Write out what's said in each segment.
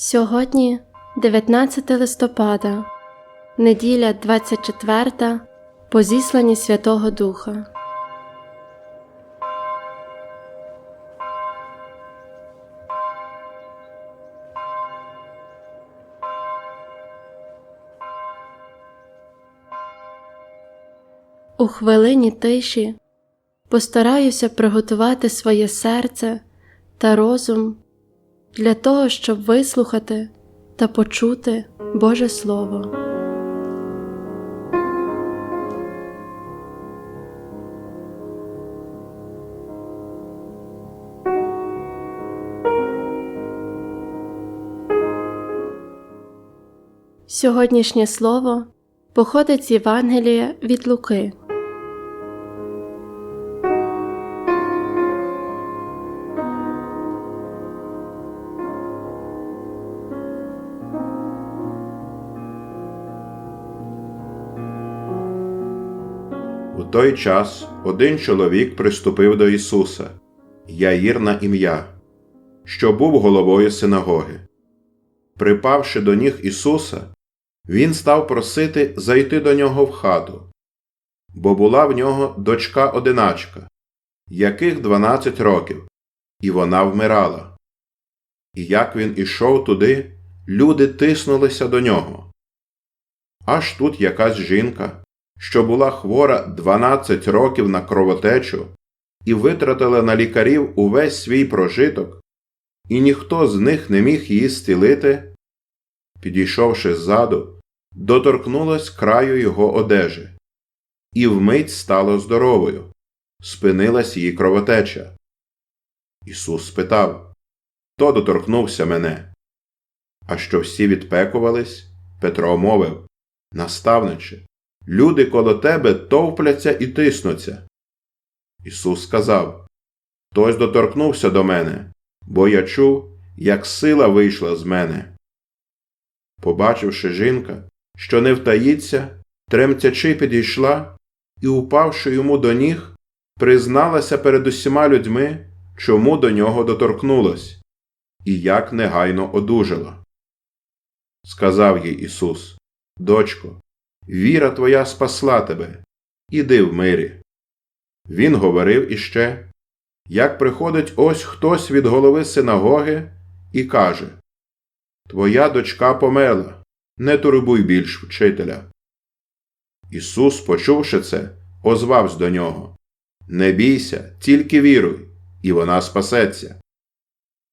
Сьогодні 19 листопада, неділя 24 по зісланні Святого Духа. У хвилині тиші постараюся приготувати своє серце та розум для того, щоб вислухати та почути Боже Слово. Сьогоднішнє слово походить з Євангелія від Луки. Той час один чоловік приступив до Ісуса, Яїр на ім'я, що був головою синагоги. Припавши до ніг Ісуса, він став просити зайти до нього в хату, бо була в нього дочка одиначка, яких дванадцять років, і вона вмирала. І як він ішов туди, люди тиснулися до нього. Аж тут якась жінка, що була хвора 12 років на кровотечу і витратила на лікарів увесь свій прожиток, і ніхто з них не міг її зцілити, підійшовши ззаду, доторкнулась краю його одежі, і вмить стало здоровою, спинилась її кровотеча. Ісус спитав Хто доторкнувся мене? А що всі відпекувались, Петро мовив Наставниче, люди коло тебе товпляться і тиснуться. Ісус сказав Хтось доторкнувся до мене, бо я чув, як сила вийшла з мене. Побачивши жінка, що не втаїться, тремтячи підійшла і, упавши йому до ніг, призналася перед усіма людьми, чому до нього доторкнулась, і як негайно одужала. Сказав їй Ісус, Дочко, віра твоя спасла тебе, іди в мирі. Він говорив іще, як приходить ось хтось від голови синагоги і каже Твоя дочка померла, не турбуй більш вчителя. Ісус, почувши це, озвався до нього Не бійся, тільки віруй, і вона спасеться.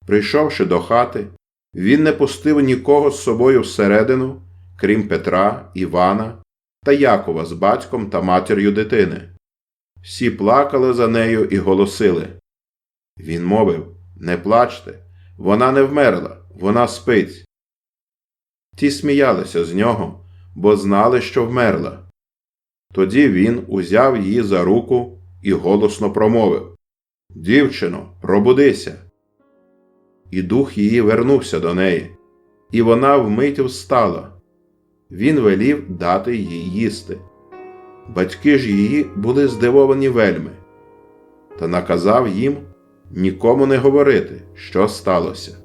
Прийшовши до хати, він не пустив нікого з собою всередину, крім Петра, Івана та Якова з батьком та матір'ю дитини. Всі плакали за нею і голосили. Він мовив Не плачте, вона не вмерла, вона спить. Ті сміялися з нього, бо знали, що вмерла. Тоді він узяв її за руку і голосно промовив Дівчино, пробудися. І дух її вернувся до неї, і вона вмить встала. Він велів дати їй їсти. Батьки ж її були здивовані вельми, та наказав їм нікому не говорити, що сталося.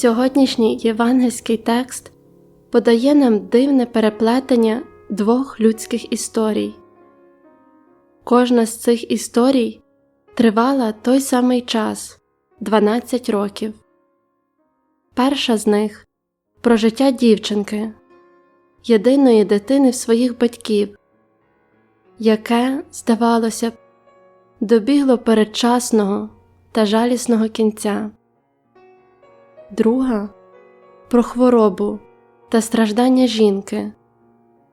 Сьогоднішній євангельський текст подає нам дивне переплетення двох людських історій. Кожна з цих історій тривала той самий час 12 років. Перша з них про життя дівчинки, єдиної дитини в своїх батьків, яке, здавалося б, добігло передчасного та жалісного кінця друга про хворобу та страждання жінки,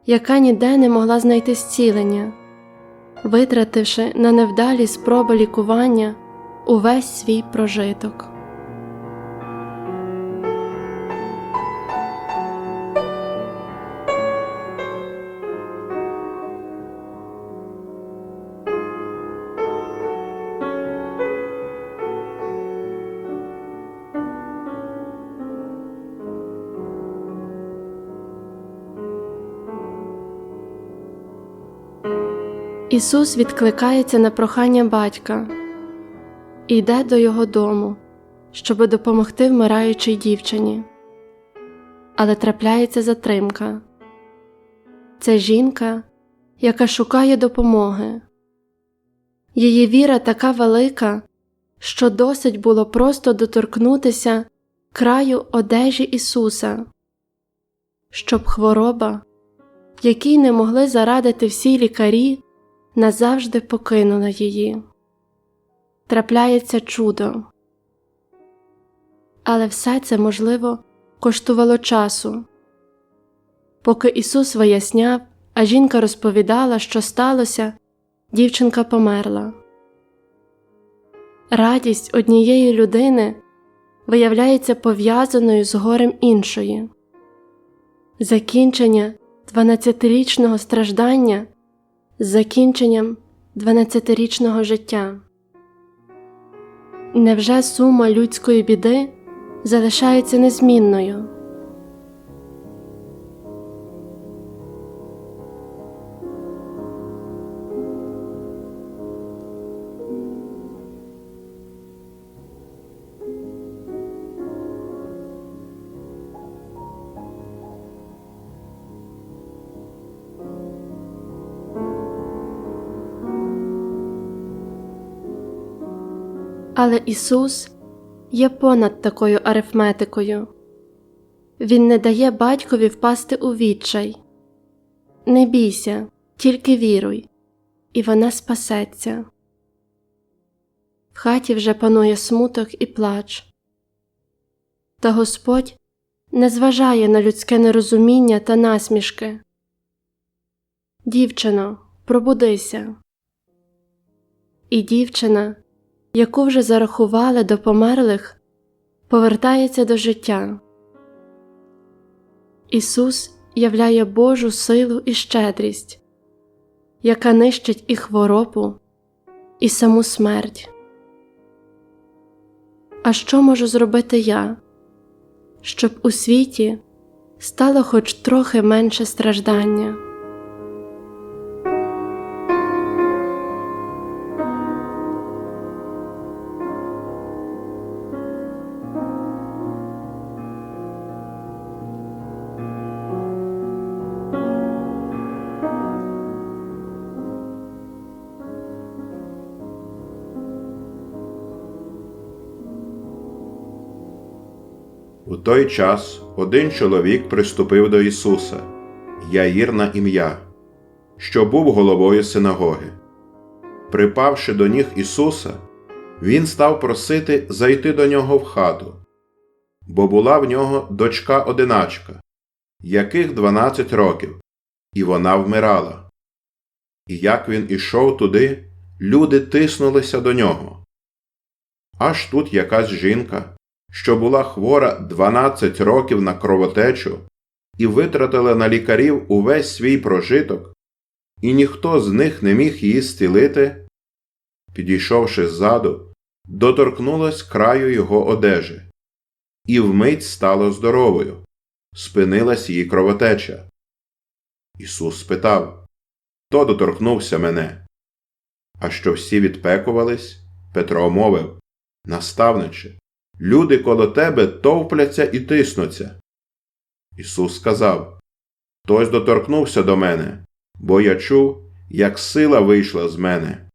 яка ніде не могла знайти зцілення, витративши на невдалі спроби лікування увесь свій прожиток. Ісус відкликається на прохання батька і йде до його дому, щоби допомогти вмираючій дівчині. Але трапляється затримка. Це жінка, яка шукає допомоги. Її віра така велика, що досить було просто доторкнутися краю одежі Ісуса, щоб хвороба, якій не могли зарадити всі лікарі, назавжди покинула її. Трапляється чудо. Але все це, можливо, коштувало часу. Поки Ісус виясняв, а жінка розповідала, що сталося, дівчинка померла. Радість однієї людини виявляється пов'язаною з горем іншої. Закінчення 12-річного страждання з закінченням 12-річного життя. Невже сума людської біди залишається незмінною? Але Ісус є понад такою арифметикою. Він не дає батькові впасти у відчай. Не бійся, тільки віруй, і вона спасеться. В хаті вже панує смуток і плач. Та Господь не зважає на людське нерозуміння та насмішки. Дівчино, пробудися. І дівчина яку вже зарахували до померлих, повертається до життя. Ісус являє Божу силу і щедрість, яка нищить і хворобу, і саму смерть. А що можу зробити я, щоб у світі стало хоч трохи менше страждання? Той час один чоловік приступив до Ісуса, Яїр на ім'я, що був головою синагоги. Припавши до ніг Ісуса, він став просити зайти до нього в хату, бо була в нього дочка одиначка, яких дванадцять років, і вона вмирала. І як він ішов туди, люди тиснулися до нього. Аж тут якась жінка що була хвора 12 років на кровотечу і витратила на лікарів увесь свій прожиток, і ніхто з них не міг її стілити, підійшовши ззаду, доторкнулась краю його одежі, і вмить стала здоровою, спинилась її кровотеча. Ісус спитав Хто доторкнувся мене? А що всі відпекувались, Петро мовив Наставниче, Люди коло тебе товпляться і тиснуться. Ісус сказав Хтось доторкнувся до мене, бо я чув, як сила вийшла з мене.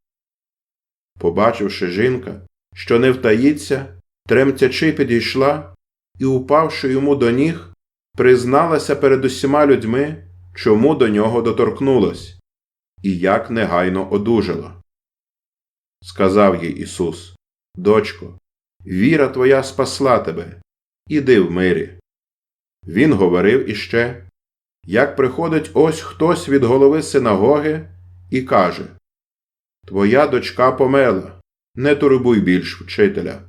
Побачивши жінка, що не втаїться, тремтячи підійшла і, упавши йому до ніг, призналася перед усіма людьми, чому до нього доторкнулась, і як негайно одужала. Сказав їй Ісус Дочко, Віра твоя спасла тебе, іди в мирі. Він говорив іще, як приходить ось хтось від голови синагоги і каже Твоя дочка померла, не турбуй більш вчителя.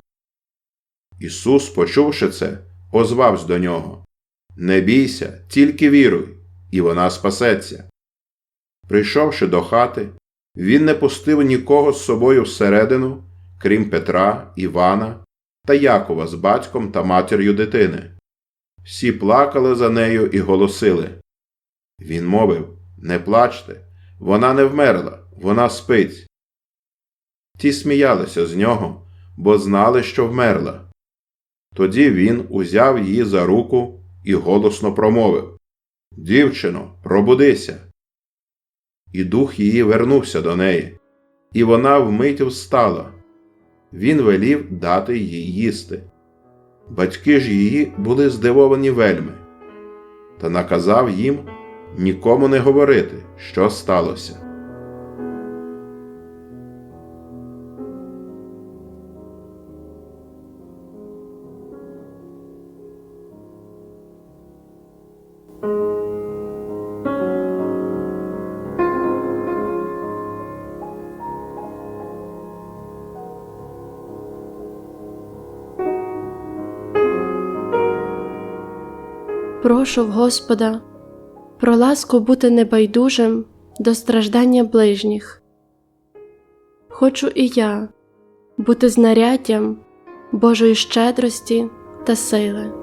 Ісус, почувши це, озвався до нього Не бійся, тільки віруй, і вона спасеться. Прийшовши до хати, він не пустив нікого з собою всередину, крім Петра, Івана та Якова з батьком та матір'ю дитини. Всі плакали за нею і голосили. Він мовив Не плачте, вона не вмерла, вона спить. Ті сміялися з нього, бо знали, що вмерла. Тоді він узяв її за руку і голосно промовив Дівчино, пробудися. І дух її вернувся до неї, і вона вмить встала. Він велів дати їй їсти. Батьки ж її були здивовані вельми, та наказав їм нікому не говорити, що сталося. Прошу в Господа про ласку бути небайдужим до страждання ближніх. Хочу і я бути знаряддям Божої щедрості та сили.